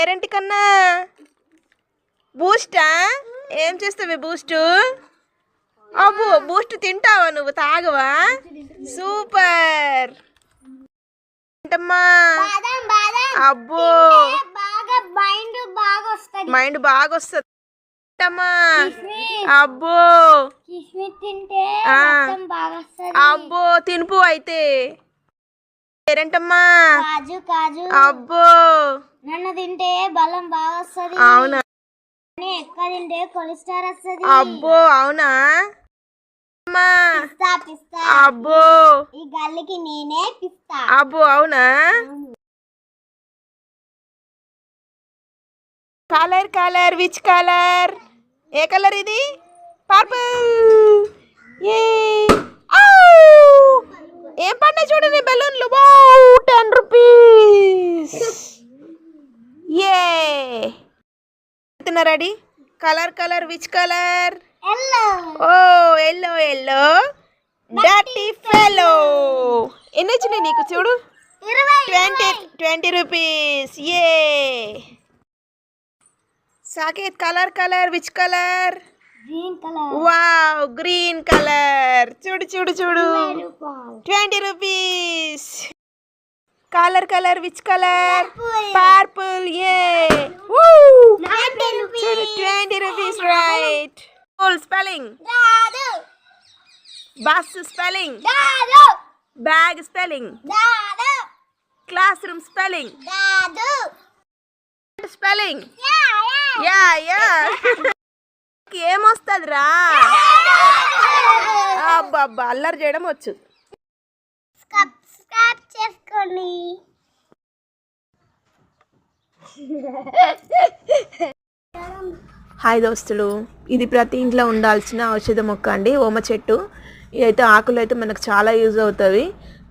Parent కన్నా బూస్టా? ఏం చేస్తావు బూస్ట్? అబ్బో బూస్ట్ తింటావా నువ్వు? తాగవా? సూపర్! ఏంటమ్మా? అబ్బో! బాగా మైండ్ బాగా వస్తుంది అబ్బో! అబ్బో! తినుపు అయితే. పేరెంటమ్మా? కాజు కాజు. అబ్బో. నన్ను తింటే బలం బాగా వస్తుంది అవునా ఎక్కువ తింటే కొలెస్ట్రాల్ వస్తుంది. అబ్బో అవునా? అమ్మా. పిస్తా పిస్తా. అబ్బో. ఈ గల్లికి నేనే పిస్తా. అబ్బో అవునా? Colour colour which colour? A colour ఇది? పర్పుల్ ఏ ఏం పడినాయి చూడండి బెలూన్లు ten rupees A ready colour colour which colour? Oh yellow yellow dirty fellow ఎన్ని వచ్చినాయి నీకు చూడు? Twenty twenty rupees. A Saketh colour colour which colour? Wow green colour. చూడు చూడు చూడు. Twenty rupees. Colour colour which colour. Purple A twenty rupees write full spelling bus spelling bag spelling classroom spelling spelling yeah యా యా యా ఏమొస్తుంది రా అబ్బా అల్లరి చేయడం వచ్చు. హాయ్ దోస్తులు. ఇది ప్రతి ఇంట్లో ఉండాల్సిన ఔషధ మొక్క అండి ఓమ చెట్టు. ఇదైతే ఆకులు అయితే మనకు చాలా యూజ్ అవుతుంది.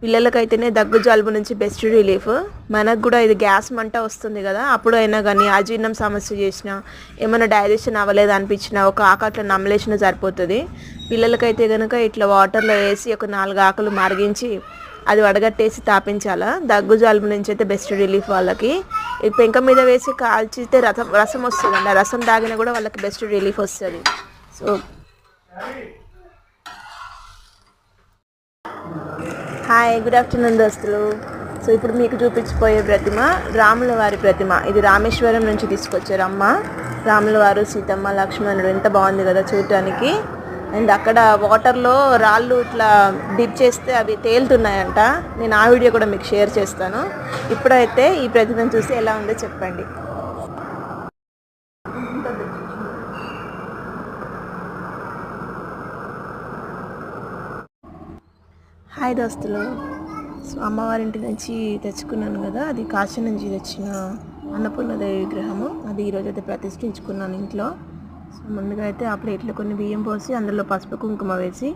పిల్లలకైతేనే దగ్గు జలుబు నుంచి బెస్ట్ రిలీఫ్. మనకు కూడా ఇది గ్యాస్ మంట వస్తుంది కదా అప్పుడు అయినా కానీ అజీర్ణం సమస్య చేసినా ఏమైనా డైజెషన్ అవ్వలేదు అనిపించినా ఒక ఆకు అట్లా నమ్మలేసినా సరిపోతుంది. పిల్లలకైతే కనుక ఇట్లా వాటర్లో వేసి ఒక నాలుగు ఆకులు మరిగించి అది వడగట్టేసి తాపించాలా? దగ్గు జలుబు నుంచి అయితే బెస్ట్ రిలీఫ్ వాళ్ళకి. ఈ పెంక మీద వేసి కాల్చితే రసం రసం వస్తుంది ఆ రసం తాగినా కూడా వాళ్ళకి బెస్ట్ రిలీఫ్ వస్తుంది. సో హాయ్ గుడ్ ఆఫ్టర్నూన్ దోస్తులు. సో ఇప్పుడు మీకు చూపించిపోయే ప్రతిమ రాముల వారి ప్రతిమ. ఇది రామేశ్వరం నుంచి తీసుకొచ్చారు అమ్మ. రాముల వారు సీతమ్మ లక్ష్మణుడు ఎంత బాగుంది కదా చూడటానికి. అండ్ అక్కడ వాటర్లో రాళ్ళు ఇట్లా డిప్ చేస్తే అవి తేలుతున్నాయంట. నేను ఆ వీడియో కూడా మీకు షేర్ చేస్తాను. ఇప్పుడైతే ఈ ప్రతిమను చూసి ఎలా ఉందో చెప్పండి. హాయ్ దోస్తులు. సో అమ్మవారింటి నుంచి తెచ్చుకున్నాను కదా అది కాశీ నుంచి తెచ్చిన అన్నపూర్ణదేవి విగ్రహము. అది ఈరోజు అయితే ప్రతిష్ఠించుకున్నాను ఇంట్లో. సో ముందుగా అయితే ఆ ప్లేట్లో కొన్ని బియ్యం పోసి అందులో పసుపు కుంకుమ వేసి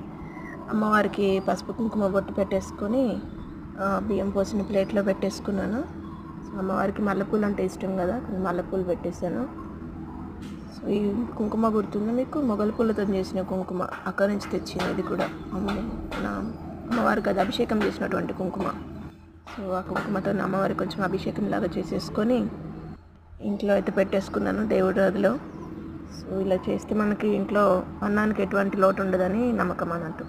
అమ్మవారికి పసుపు కుంకుమ బొట్టు పెట్టేసుకొని బియ్యం పోసిన ప్లేట్లో పెట్టేసుకున్నాను. సో అమ్మవారికి మల్లెపూలు అంటే ఇష్టం కదా కొన్ని మల్లెపూలు పెట్టేశాను. సో ఈ కుంకుమ గుర్తుందా మీకు? మొగల పూలతో చేసిన కుంకుమ అక్కడి నుంచి తెచ్చింది ఇది కూడా నా అమ్మవారికి అది అభిషేకం చేసినటువంటి కుంకుమ. సో ఆ కుంకుమతో అమ్మవారికి కొంచెం అభిషేకం లాగా చేసేసుకొని ఇంట్లో అయితే పెట్టేసుకున్నాను దేవుడి అదిలో. సో ఇలా చేస్తే మనకి ఇంట్లో అన్నానికి ఎటువంటి లోటు ఉండదని నమ్మకం అన్నట్టు.